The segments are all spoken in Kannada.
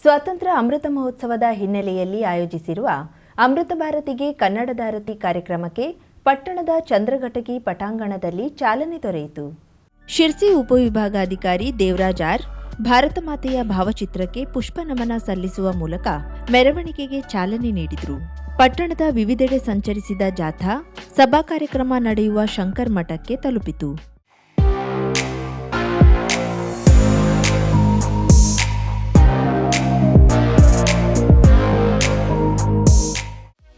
ಸ್ವಾತಂತ್ರ್ಯ ಅಮೃತ ಮಹೋತ್ಸವದ ಹಿನ್ನೆಲೆಯಲ್ಲಿ ಆಯೋಜಿಸಿರುವ ಅಮೃತ ಭಾರತಿಗೆ ಕನ್ನಡದಾರತಿ ಕಾರ್ಯಕ್ರಮಕ್ಕೆ ಪಟ್ಟಣದ ಚಂದ್ರಘಟಗಿ ಪಟಾಂಗಣದಲ್ಲಿ ಚಾಲನೆ ದೊರೆಯಿತು. ಶಿರ್ಸಿ ಉಪವಿಭಾಗಾಧಿಕಾರಿ ದೇವರಾಜ್ ಆರ್, ಭಾರತ ಮಾತೆಯ ಭಾವಚಿತ್ರಕ್ಕೆ ಪುಷ್ಪ ನಮನ ಸಲ್ಲಿಸುವ ಮೂಲಕ ಮೆರವಣಿಗೆಗೆ ಚಾಲನೆ ನೀಡಿದರು. ಪಟ್ಟಣದ ವಿವಿಧೆಡೆ ಸಂಚರಿಸಿದ ಜಾಥಾ, ಸಭಾ ಕಾರ್ಯಕ್ರಮ ನಡೆಯುವ ಶಂಕರ್ ಮಠಕ್ಕೆ ತಲುಪಿತು.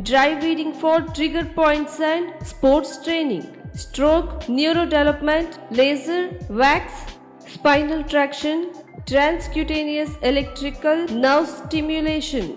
Dry reading for trigger points and sports training, stroke, neurodevelopment, laser, wax, spinal traction, transcutaneous electrical nerve stimulation